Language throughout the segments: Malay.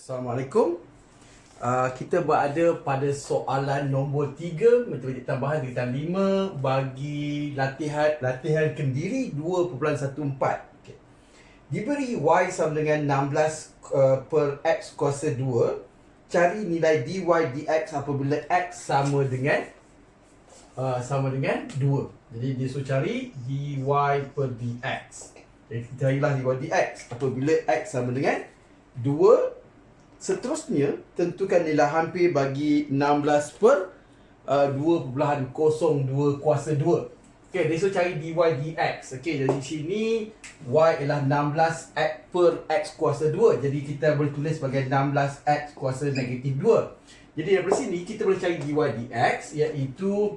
Assalamualaikum. Uh, kita berada pada soalan nombor 3 matematik tambahan tingkatan 5 bagi latihan latihan kendiri 2.14. Okay. Diberi y sama dengan 16 uh, per x kuasa 2, cari nilai dy dx apabila x sama dengan uh, sama dengan 2. Jadi dia suruh cari dy per dx. Jadi kita carilah dy dx apabila x sama dengan 2 Seterusnya, tentukan nilai hampir bagi 16 per uh, 2.02 kuasa 2. Okey, dia suruh cari dy dx. Okey, jadi di sini y ialah 16 x per x kuasa 2. Jadi kita boleh tulis sebagai 16 x kuasa negatif 2. Jadi dari sini kita boleh cari dy dx iaitu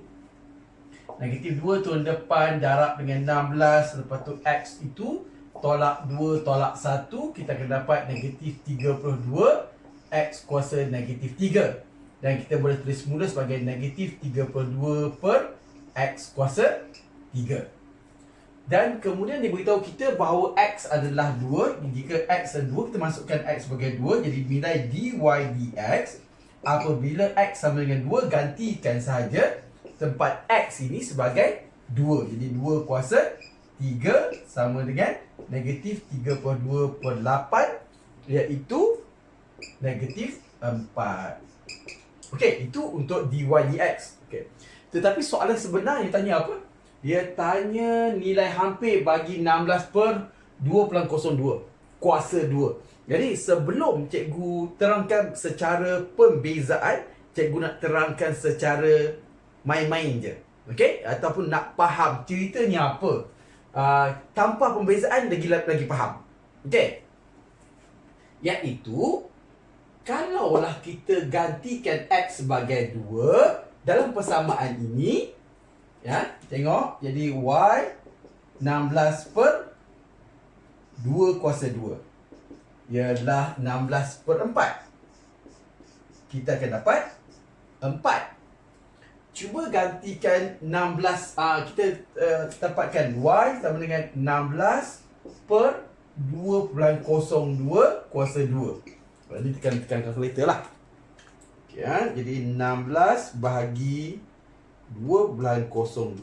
negatif 2 turun depan darab dengan 16 lepas tu x itu tolak 2 tolak 1 kita akan dapat negatif 32 X kuasa negatif 3 Dan kita boleh tulis semula sebagai negatif 32 per X kuasa 3 dan kemudian dia beritahu kita bahawa X adalah 2 Jika X adalah 2, kita masukkan X sebagai 2 Jadi nilai dy dx Apabila X sama dengan 2, gantikan sahaja Tempat X ini sebagai 2 Jadi 2 kuasa 3 sama dengan negatif 32 per 8 Iaitu negatif 4. Okey, itu untuk dy dx. Okey. Tetapi soalan sebenar dia tanya apa? Dia tanya nilai hampir bagi 16 per 2.02 kuasa 2. Jadi sebelum cikgu terangkan secara pembezaan, cikgu nak terangkan secara main-main je. Okey? Ataupun nak faham cerita ni apa. Uh, tanpa pembezaan lagi lagi faham. Okey? Iaitu Kalaulah kita gantikan X sebagai 2 Dalam persamaan ini ya Tengok Jadi Y 16 per 2 kuasa 2 Ialah 16 per 4 Kita akan dapat 4 Cuba gantikan 16 uh, Kita uh, dapatkan Y sama dengan 16 per 2.02 kuasa 2 ini tekan-tekan kalkulator lah okay, ha? Jadi 16 bahagi 2.02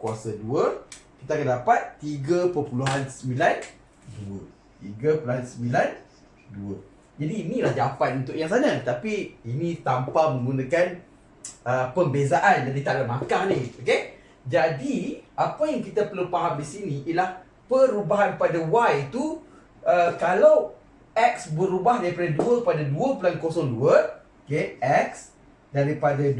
kuasa 2 Kita akan dapat 3.92 3.92 Jadi inilah jawapan untuk yang sana Tapi ini tanpa menggunakan uh, pembezaan Jadi tak ada markah ni okay? Jadi apa yang kita perlu faham di sini Ialah perubahan pada Y itu uh, Kalau X berubah daripada 2 pada 2.02 okay, X daripada 2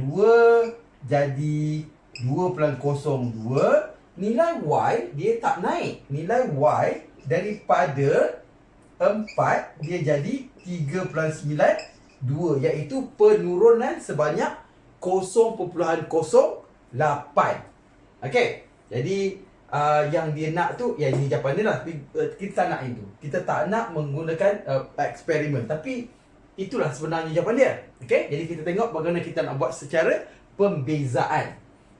jadi 2.02 Nilai Y dia tak naik. Nilai Y daripada 4 dia jadi 3.92 Iaitu penurunan sebanyak 0.08 Okay Jadi uh, yang dia nak tu ya ini jawapan dia lah. Uh, kita tak nak itu. Kita tak nak menggunakan uh, eksperimen tapi itulah sebenarnya jawapan dia. Okey? Jadi kita tengok bagaimana kita nak buat secara pembezaan.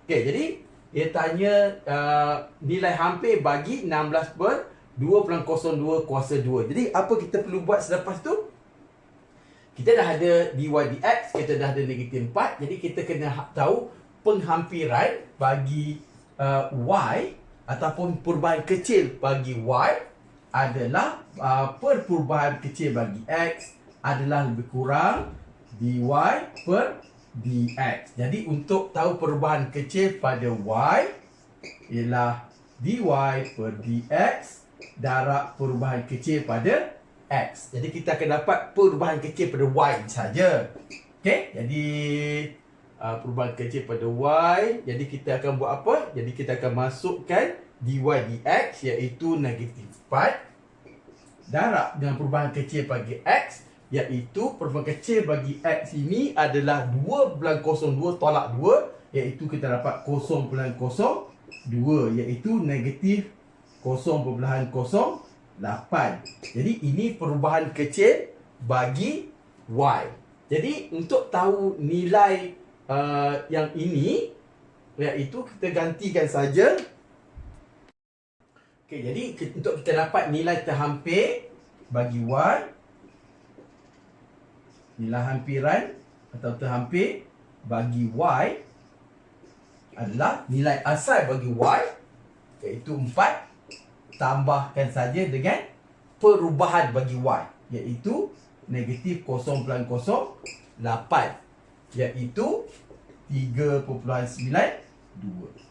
Okey jadi dia tanya uh, nilai hampir bagi 16 per 2.02 kuasa 2 jadi apa kita perlu buat selepas tu? Kita dah ada dy dx kita dah ada negatif 4 jadi kita kena ha-, tahu penghampiran bagi uh, y ataupun perubahan kecil bagi y adalah uh, per perubahan kecil bagi x adalah lebih kurang dy per dx. Jadi untuk tahu perubahan kecil pada y ialah dy per dx darab perubahan kecil pada x. Jadi kita akan dapat perubahan kecil pada y saja. Okey, jadi uh, perubahan kecil pada y. Jadi kita akan buat apa? Jadi kita akan masukkan dy dx iaitu negatif 4 darab dengan perubahan kecil bagi x iaitu perubahan kecil bagi x ini adalah 2.02 tolak 2 iaitu kita dapat 0.02 iaitu negatif 0.08 jadi ini perubahan kecil bagi y. Jadi untuk tahu nilai uh, yang ini iaitu kita gantikan saja Okey, jadi untuk kita dapat nilai terhampir bagi y nilai hampiran atau terhampir bagi Y adalah nilai asal bagi Y iaitu 4 tambahkan saja dengan perubahan bagi Y iaitu negatif 0.08 iaitu 3.92